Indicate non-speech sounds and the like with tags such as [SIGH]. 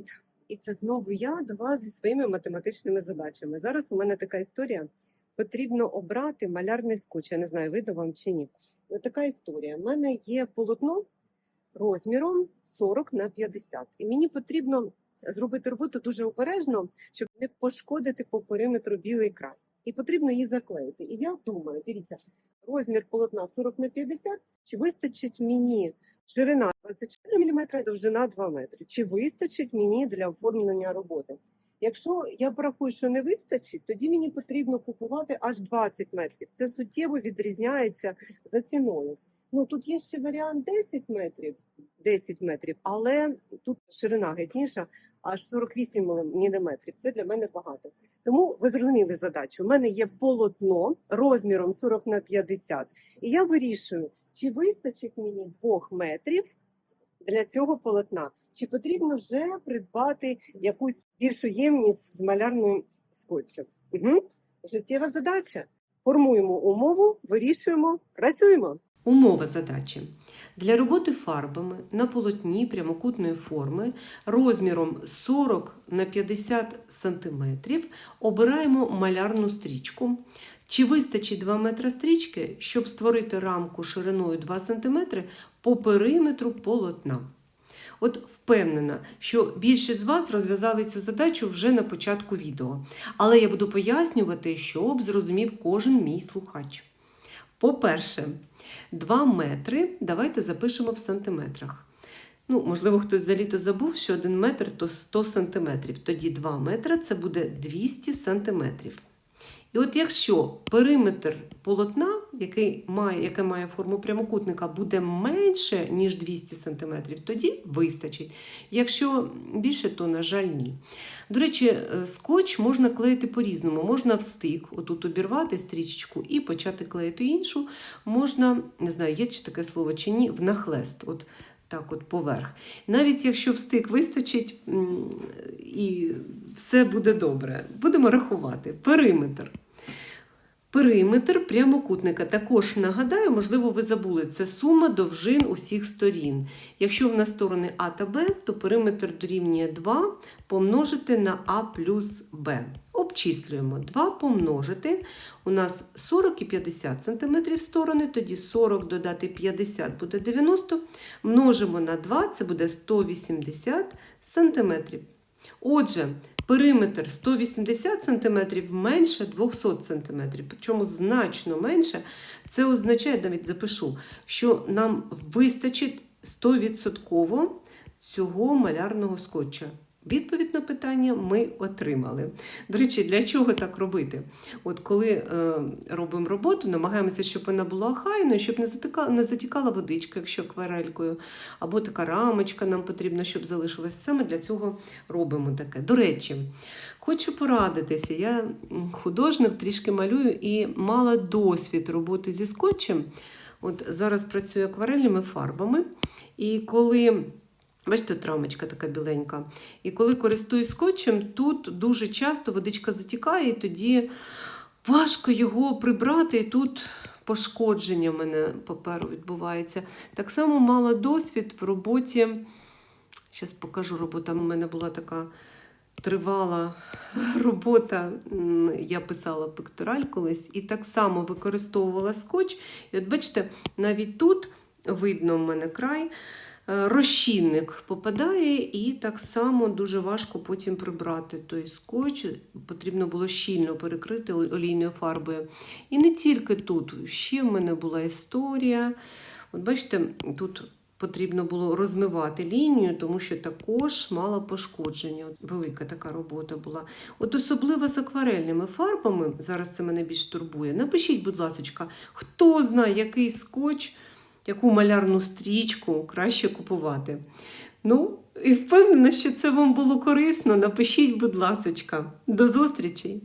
Привіт! І це знову я до вас зі своїми математичними задачами. Зараз у мене така історія. Потрібно обрати малярний скотч. Я не знаю, видно вам чи ні. Ось така історія. У мене є полотно розміром 40 на 50. І мені потрібно зробити роботу дуже обережно, щоб не пошкодити по периметру білий край. І потрібно її заклеїти. І я думаю, дивіться, розмір полотна 40 на 50, чи вистачить мені ширина 24 мм, довжина 2 метри. Чи вистачить мені для оформлення роботи? Якщо я порахую, що не вистачить, тоді мені потрібно купувати аж 20 метрів. Це суттєво відрізняється за ціною. Ну тут є ще варіант 10 метрів, 10 метрів, але тут ширина гетніша, аж 48 міліметрів. Це для мене багато. Тому ви зрозуміли задачу. У мене є полотно розміром 40 на 50, і я вирішую, чи вистачить мені 2 метрів для цього полотна, чи потрібно вже придбати якусь більшу ємність з малярним скотчем. Угу. Життєва задача. Формуємо умову, вирішуємо, працюємо. Умова задачі. Для роботи фарбами на полотні прямокутної форми розміром 40 на 50 см обираємо малярну стрічку. Чи вистачить 2 метри стрічки, щоб створити рамку шириною 2 см по периметру полотна? От впевнена, що більшість з вас розв'язали цю задачу вже на початку відео. Але я буду пояснювати, щоб зрозумів кожен мій слухач. По-перше, 2 метри давайте запишемо в сантиметрах. Ну, можливо, хтось за літо забув, що 1 метр то 100 сантиметрів. Тоді 2 метри це буде 200 сантиметрів. І от якщо периметр полотна, який має, яке має форму прямокутника, буде менше, ніж 200 см, тоді вистачить. Якщо більше, то, на жаль, ні. До речі, е, скотч можна клеїти по-різному. Можна в стик, отут обірвати стрічечку і почати клеїти іншу. Можна, не знаю, є чи таке слово чи ні, в нахлест. От так от поверх. Навіть якщо в стик вистачить і все буде добре. Будемо рахувати. Периметр. Периметр прямокутника. Також нагадаю, можливо, ви забули, це сума довжин усіх сторін. Якщо в нас сторони А та Б, то периметр дорівнює 2 помножити на А плюс Б. Обчислюємо 2 помножити. У нас 40 і 50 см сторони, тоді 40 додати 50 буде 90. Множимо на 2, це буде 180 см. Отже, периметр 180 см менше 200 см, причому значно менше. Це означає, навіть запишу, що нам вистачить 100% цього малярного скотча. Відповідь на питання ми отримали. До речі, для чого так робити? От коли е, робимо роботу, намагаємося, щоб вона була охайною, щоб не затікала, не затікала водичка, якщо акварелькою, або така рамочка нам потрібна, щоб залишилась. Саме для цього робимо таке. До речі, хочу порадитися. Я художник, трішки малюю і мала досвід роботи зі скотчем. От зараз працюю акварельними фарбами. І коли Бачите, тут рамочка така біленька. І коли користуюсь скотчем, тут дуже часто водичка затікає, і тоді важко його прибрати, і тут пошкодження в мене паперу відбувається. Так само мала досвід в роботі. Зараз покажу робота. У мене була така тривала [LAUGHS] робота. Я писала пектораль колись і так само використовувала скотч. І от бачите, навіть тут видно в мене край. Е, Розчинник попадає, і так само дуже важко потім прибрати той скотч. Потрібно було щільно перекрити олійною фарбою. І не тільки тут, ще в мене була історія. От бачите, тут потрібно було розмивати лінію, тому що також мала пошкодження. Велика така робота була. От особливо з акварельними фарбами, зараз це мене більш турбує. Напишіть, будь ласка, хто знає, який скотч яку малярну стрічку краще купувати. Ну, і впевнена, що це вам було корисно. Напишіть, будь ласка. До зустрічі!